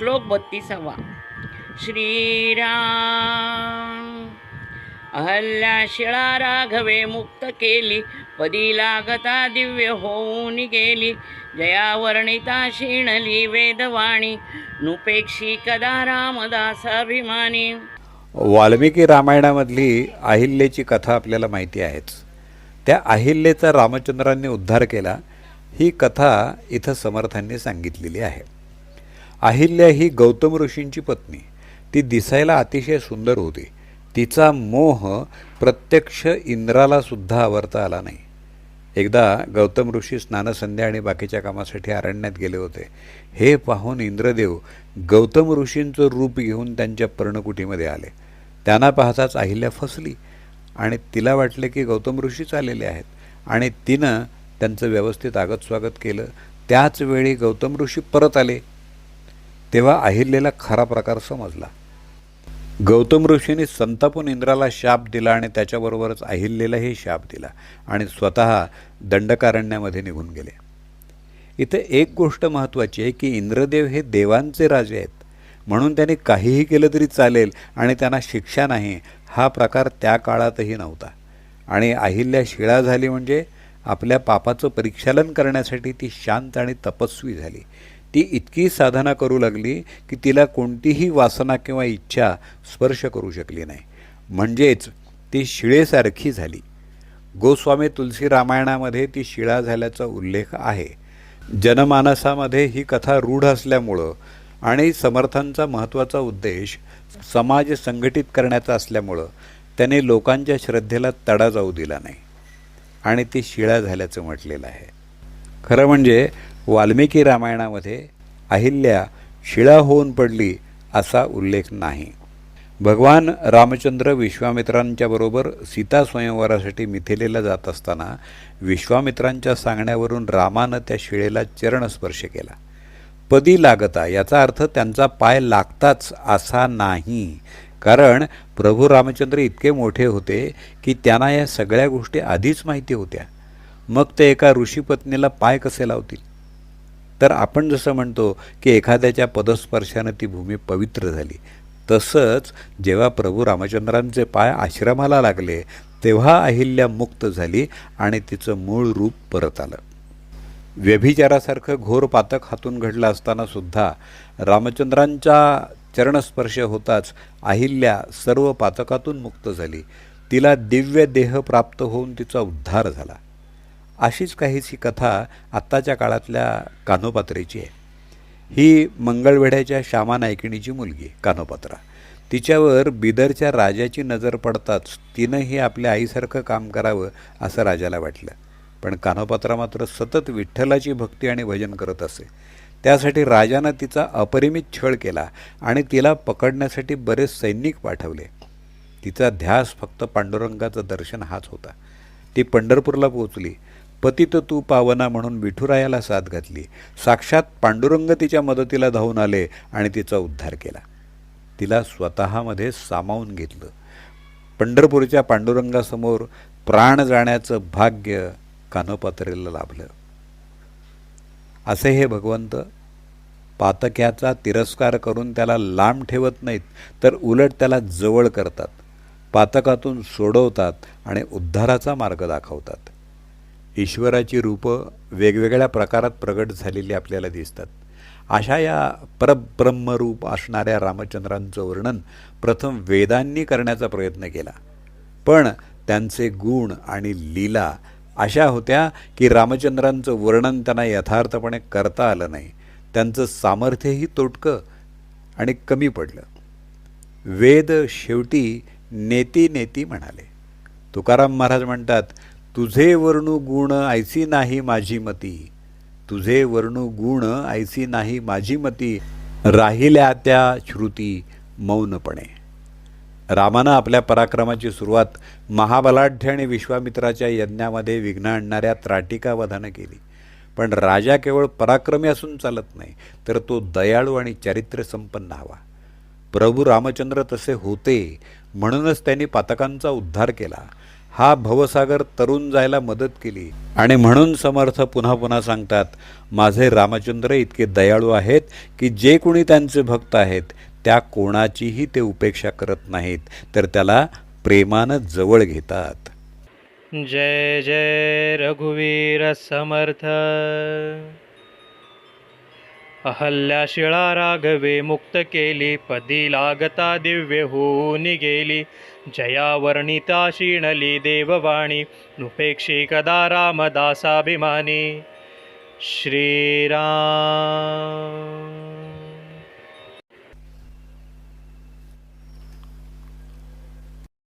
श्लोक बत्तीसावा. श्रीराम. अहल्या शिळा राघवे मुक्त केली. पदी लागता दिव्य होऊन गेली. जया वर्णिता शिणली वेदवाणी. नुपेक्षी कदा रामदासाभिमानी वाल्मिकी रामायणामधली अहिल्येची कथा आपल्याला माहिती आहेच. त्या अहिल्येचा रामचंद्रांनी उद्धार केला. ही कथा इथं समर्थांनी सांगितलेली आहे. अहिल्या ही गौतम ऋषींची पत्नी. ती दिसायला अतिशय सुंदर होती. तिचा मोह प्रत्यक्ष इंद्राला सुद्धा आवरता आला नाही. एकदा गौतम ऋषी स्नानसंध्या आणि बाकीच्या कामासाठी अरण्यात गेले होते. हे पाहून इंद्रदेव गौतम ऋषींचं रूप घेऊन त्यांच्या पर्णकुटीमध्ये आले. त्यांना पाहताच अहिल्या फसली आणि तिला वाटले की गौतम ऋषीच आलेले आहेत. आणि तिनं त्यांचं व्यवस्थित आगत स्वागत केलं. त्याच वेळी गौतम ऋषी परत आले. तेव्हा अहिल्याला खरा प्रकार समजला. गौतम ऋषींनी संतापून इंद्राला शाप दिला आणि त्याच्याबरोबरच अहिल्येलाही शाप दिला आणि स्वतः दंडकारण्यामध्ये निघून गेले. इथे एक गोष्ट महत्त्वाची आहे की इंद्रदेव हे देवांचे राजे आहेत. म्हणून त्यांनी काहीही केलं तरी चालेल आणि त्यांना शिक्षा नाही हा प्रकार त्या काळातही नव्हता. आणि अहिल्या शिळा झाली म्हणजे आपल्या पापाचं परीक्षालन करण्यासाठी ती शांत आणि तपस्वी झाली. ती इतकी साधना करू लागली की तिला कोणतीही वासना किंवा इच्छा स्पर्श करू शकली नाही. म्हणजेच ती शिळेसारखी झाली. गोस्वामी तुलसी रामायणामध्ये ती शिळा झाल्याचा उल्लेख आहे. जनमानसामध्ये ही कथा रूढ असल्यामुळं आणि समर्थांचा महत्त्वाचा उद्देश समाज संघटित करण्याचा असल्यामुळं त्याने लोकांच्या श्रद्धेला तडा जाऊ दिला नाही. आणि ती शिळा झाल्याचं म्हटलेलं आहे. खरं म्हणजे वाल्मिकी रामायणामध्ये अहिल्या शिळा होऊन पडली असा उल्लेख नाही. भगवान रामचंद्र विश्वामित्रांच्या बरोबर सीता स्वयंवरासाठी मिथिलेला जात असताना विश्वामित्रांच्या सांगण्यावरून रामानं त्या शिळेला चरणस्पर्श केला. पदी लागता याचा अर्थ त्यांचा पाय लागताच असा नाही. कारण प्रभू रामचंद्र इतके मोठे होते की त्यांना या सगळ्या गोष्टी आधीच माहिती होत्या. मग ते एका ऋषीपत्नीला पाय कसे लावतील? तर आपण जसं म्हणतो की एखाद्याच्या पदस्पर्शानं ती भूमी पवित्र झाली. तसंच जेव्हा प्रभू रामचंद्रांचे पाय आश्रमाला लागले तेव्हा अहिल्या मुक्त झाली आणि तिचं मूळ रूप परत आलं. व्यभिचारासारखं घोर पातक हातून घडलं असताना सुद्धा रामचंद्रांच्या चरणस्पर्श होताच अहिल्या सर्व पातकातून मुक्त झाली. तिला दिव्य देह प्राप्त होऊन तिचा उद्धार झाला. अशीच काहीची कथा आत्ताच्या काळातल्या कानोपात्रेची आहे. ही मंगळवेढ्याच्या श्यामा नायकिणीची मुलगी कानोपात्रा. तिच्यावर बिदरच्या राजाची नजर पडताच तिनंही आपल्या आईसारखं काम करावं असं राजाला वाटलं. पण कानोपात्रा मात्र सतत विठ्ठलाची भक्ती आणि भजन करत असे. त्यासाठी राजानं तिचा अपरिमित छळ केला आणि तिला पकडण्यासाठी बरेच सैनिक पाठवले. तिचा ध्यास फक्त पांडुरंगाचं दर्शन हाच होता. ती पंढरपूरला पोहोचली. पतित तू पावना म्हणून विठुरायाला साथ घातली. साक्षात पांडुरंग तिच्या मदतीला धावून आले आणि तिचा उद्धार केला. तिला स्वतःमध्ये सामावून घेतलं. पंढरपूरच्या पांडुरंगासमोर प्राण जाण्याचं भाग्य कानोपात्रेला लाभलं. असे हे भगवंत पातक्याचा तिरस्कार करून त्याला लांब ठेवत नाहीत तर उलट त्याला जवळ करतात. पातकातून सोडवतात आणि उद्धाराचा मार्ग दाखवतात. ईश्वराची रूपं वेगवेगळ्या प्रकारात प्रगट झालेली आपल्याला दिसतात. अशा या परब्रह्मरूप असणाऱ्या रामचंद्रांचं वर्णन प्रथम वेदांनी करण्याचा प्रयत्न केला. पण त्यांचे गुण आणि लीला अशा होत्या की रामचंद्रांचं वर्णन त्यांना यथार्थपणे करता आलं नाही. त्यांचं सामर्थ्यही तोटकं आणि कमी पडलं. वेद शेवटी नेती नेती म्हणाले. तुकाराम महाराज म्हणतात तुझे वर्णू गुण ऐसी नाही माझी मती. तुझे वर्णू गुण ऐसी नाही माझी मती. राहिल्या त्या श्रुती मौनपणे. रामानं आपल्या पराक्रमाची सुरुवात महाबलाढ्य आणि विश्वामित्राच्या यज्ञामध्ये विघ्न आणणाऱ्या त्राटिकावधानं केली. पण राजा केवळ पराक्रमी असून चालत नाही तर तो दयाळू आणि चारित्र्यसंपन्न हवा. प्रभू रामचंद्र तसे होते म्हणूनच त्यांनी पातकांचा उद्धार केला. हा भवसागर तरुण जायला मदत केली. आणि म्हणून समर्थ पुन्हा पुन्हा सांगतात माझे रामचंद्र इतके दयाळू आहेत की जे कोणी त्यांचे भक्त आहेत त्या कोणाचीही ते उपेक्षा करत नाहीत तर त्याला प्रेमानं जवळ घेतात. जय जय रघुवीर समर्थ. अहल्या शिळा राघवे मुक्त केली पदी लागता दिव्य होऊन गेली जया वर्णिता शिणली देववाणी नुपेक्षी कदा रामदासाभिमानी। श्रीराम